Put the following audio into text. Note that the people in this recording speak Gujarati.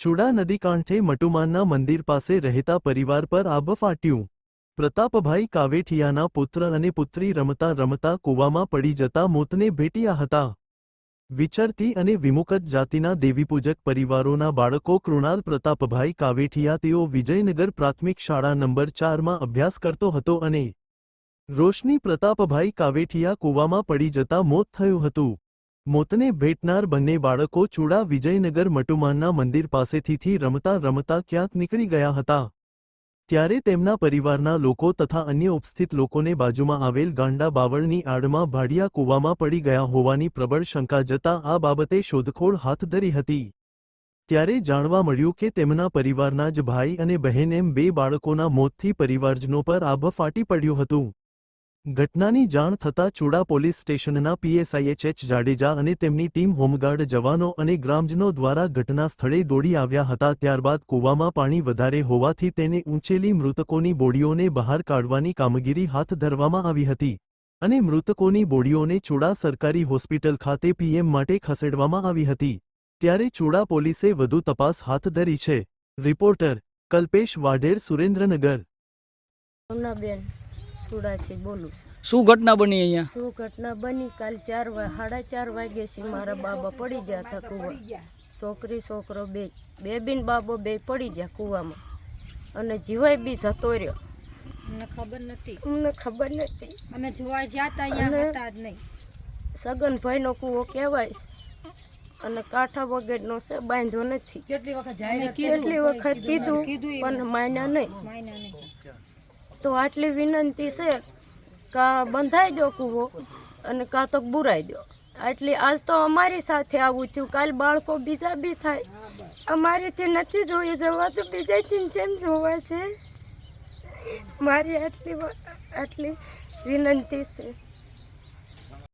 ચુડા નદી કાંઠે મટુમાનના મંદિર પાસે રહેતા પરિવાર પર આબ ફાટ્યું. પ્રતાપભાઈ કાવેઠિયાના પુત્ર અને પુત્રી રમતા રમતા કૂવામાં પડી જતા મોતને ભેટ્યા હતા. વિચરતી અને વિમુકત જાતિના દેવીપૂજક પરિવારોના બાળકો કૃણાલ પ્રતાપભાઈ કાવેઠિયા તેઓ વિજયનગર પ્રાથમિક શાળા નંબર ચારમાં અભ્યાસ કરતો હતો અને રોશની પ્રતાપભાઈ કાવેઠિયા કૂવામાં પડી જતા મોત થયું હતું. મોતને ભેટનાર બંને બાળકો ચૂડા વિજયનગર મટુમાનના મંદિર પાસેથી રમતા રમતા ક્યાંક નીકળી ગયા હતા. ત્યારે તેમના પરિવારના લોકો તથા અન્ય ઉપસ્થિત લોકોને બાજુમાં આવેલ ગાંડા બાવળની આડમાં ભાડિયા કૂવામાં પડી ગયા હોવાની પ્રબળ શંકા જતા આ બાબતે શોધખોળ હાથ ધરી હતી. ત્યારે જાણવા મળ્યું કે તેમના પરિવારના જ ભાઈ અને બહેન એમ બે બાળકોના મોતથી પરિવારજનો પર આભ ફાટી પડ્યું હતું. ઘટનાની જાણ થતાં ચૂડા પોલીસ સ્ટેશનના પીએસઆઈએચએચ જાડેજા અને તેમની ટીમ હોમગાર્ડ જવાનો અને ગ્રામજનો દ્વારા ઘટના સ્થળે દોડી આવ્યા હતા ત્યારબાદ કૂવામાં પાણી વધારે હોવાથી તેને ઊંચેલી મૃતકોની બોડીઓને બહાર કાઢવાની કામગીરી હાથ ધરવામાં આવી હતી અને મૃતકોની બોડીઓને ચૂડા સરકારી હોસ્પિટલ ખાતે પીએમ માટે ખસેડવામાં આવી હતી. ત્યારે ચૂડા પોલીસે વધુ તપાસ હાથ ધરી છે. રિપોર્ટર કલ્પેશ વાઢેર સુરેન્દ્રનગર. સુડાથી બોલું છું. શું ઘટના બની અહીંયા? શું ઘટના બની? કાલ ચાર સાડા ચાર વાગે છે મારા બાબા પડી ગયા હતા કૂવા. છોકરી છોકરો બે બે બિન બાબો બે પડી ગયા કૂવામાં. અને જીવાય બી જતો રહ્યો. અમને ખબર નથી. અમને ખબર નથી. અમે જોવા ગયા તા અહીંયા અને- હતા જ નહીં. સગનભાઈનો કૂવો કહેવાય અને કાંઠા વગરનો છે બાંધ્યો નથી. કેટલી વખત કેટલી વખત કીધું પણ માન્યા નહીં. તો આટલી વિનંતી છે, કાં બંધાઈ દો કૂવો અને કાં તો બુરાઈ દો આટલી આજ તો અમારી સાથે આવું થયું, કાલ બાળકો બીજા બી થાય. અમારેથી નથી જોઈએ તો બીજાથી જેમ જોવા છે. મારી આટલી આટલી વિનંતી છે.